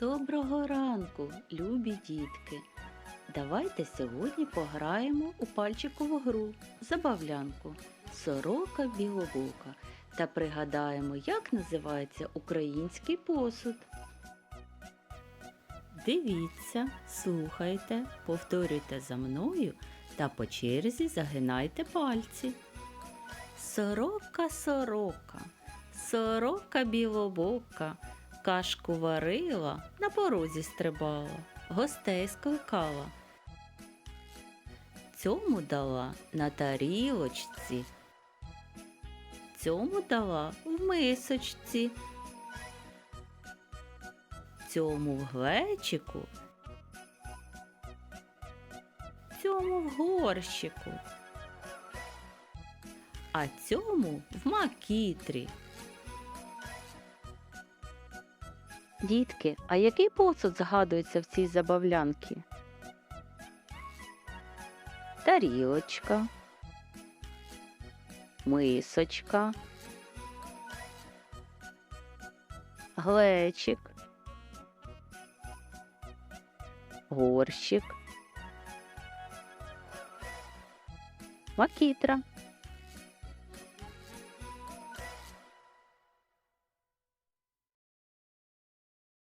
Доброго ранку, любі дітки! Давайте сьогодні пограємо у пальчикову гру забавлянку Сорока білобока та пригадаємо, як називається український посуд. Дивіться, слухайте, повторюйте за мною та по черзі загинайте пальці. Сорока, сорока, сорока білобока, кашку варила, на порозі стрибала, гостей скликала. Цьому дала на тарілочці, цьому дала в мисочці, цьому в глечику, цьому в горщику, а цьому в макітрі. Дітки, а який посуд згадується в цій забавлянці? Тарілочка, мисочка, глечик, горщик, макітра.